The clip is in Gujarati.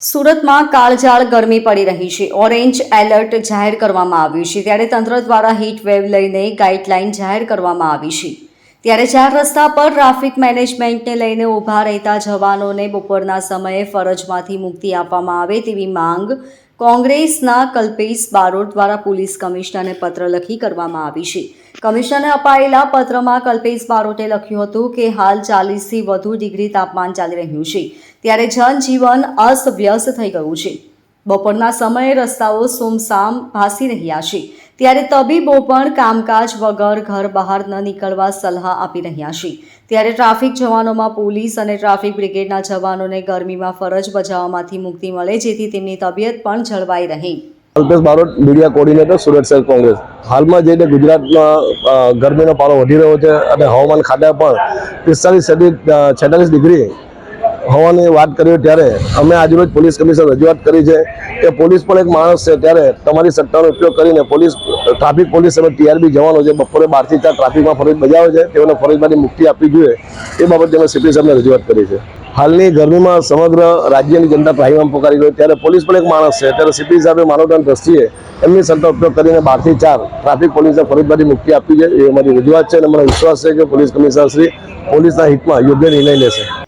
સુરતમાં કાળઝાળ ગરમી પડી રહી છે. ઓરેન્જ એલર્ટ જાહેર કરવામાં આવ્યું છે. ત્યારે તંત્ર દ્વારા હીટ વેવ લઈને ગાઈડલાઈન જાહેર કરવામાં આવી છે. ત્યારે ચાર રસ્તા પર ટ્રાફિક મેનેજમેન્ટને લઈને ઊભા રહેતા જવાનોને બપોરના સમયે ફરજમાંથી મુક્તિ આપવામાં આવે તેવી માંગ કોંગ્રેસના કલ્પેશ બારોટ દ્વારા પોલીસ કમિશનરને પત્ર લખી કરવામાં આવી છે. કમિશનરને અપાયેલા પત્રમાં કલ્પેશ બારોટે લખ્યું હતું કે હાલ ચાલીસથી વધુ ડિગ્રી તાપમાન ચાલી રહ્યું છે. ત્યારે જનજીવન અસ્તવ્યસ્ત થઈ ગયું છે. બપોરના સમયે રસ્તાઓ સુમસામ ભાસી રહ્યા છે. ત્યારે તબીબો પણ કામકાજ વગર ઘર બહાર ન નીકળવા સલાહ આપી રહ્યા છે. ત્યારે ટ્રાફિક જવાનોમાં પોલીસ અને ટ્રાફિક બ્રિગેડના જવાનોને ગરમીમાં ફરજ બજાવવામાંથી મુક્તિ મળે, જેથી તેમની તબિયત પણ જળવાઈ રહે. અલ્પેશ બારોટ, મીડિયા કોર્ડિનેટર, સુરત શહેર કોંગ્રેસ. હાલમાં જઈને ગુજરાતમાં ગરમીનો પારો વધી રહ્યો છે અને હવામાન ખાતા પણ પિસ્તાલીસ છેતાલીસ ડિગ્રી હોવાની વાત કરી ત્યારે અમે આજરોજ પોલીસ કમિશનર રજૂઆત કરી છે કે પોલીસ પણ એક માણસ છે ત્યારે તમારી સત્તાનો ઉપયોગ કરીને પોલીસ, ટ્રાફિક પોલીસ અને ટીઆરબી જવાનો જે બપોરે બારથી ચાર ટ્રાફિકમાં ફરજ બજાવે છે, તેઓને ફરજમાંથી મુક્તિ આપવી જોઈએ, એ બાબતે અમે સીપી સાહેબને રજૂઆત કરી છે. હાલની ગરમીમાં સમગ્ર રાજ્યની જનતા ત્રાહિમામ પોકારી ગઈ, ત્યારે પોલીસ પણ એક માણસ છે, ત્યારે સીપી સાહેબે માનવતાની દ્રષ્ટિએ એમની સત્તા ઉપયોગ કરીને બારથી ચાર ટ્રાફિક પોલીસને ફરજમાંથી મુક્તિ આપવી છે એ અમારી રજૂઆત છે અને મને વિશ્વાસ છે કે પોલીસ કમિશનર શ્રી પોલીસના હિતમાં યોગ્ય નિર્ણય લેશે.